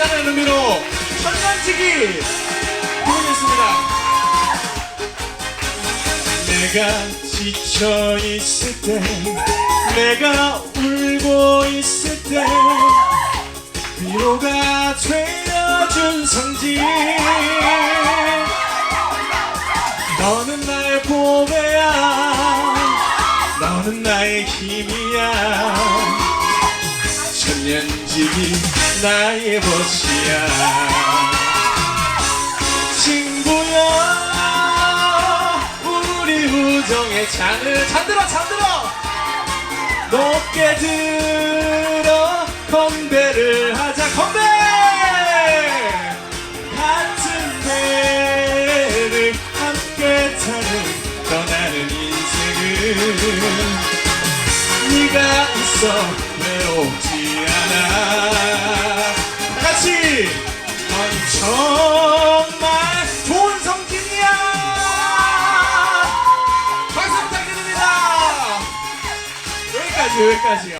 감사하다는 의미로 천년지기 부르겠습니다. 내가 지쳐 있을 때, 내가 울고 있을 때, 위로가 되어준 성지. 너는 나의 보배야, 너는 나의 힘이야. 천년지기 나의 벗이야. 친구야 우리 우정의 잔을 잔들어 잔들어! 높게 들어 건배를 하자 건배! 같은 배를 함께 타는 떠나는 인생은 네가 있어 여기까지 여기까지요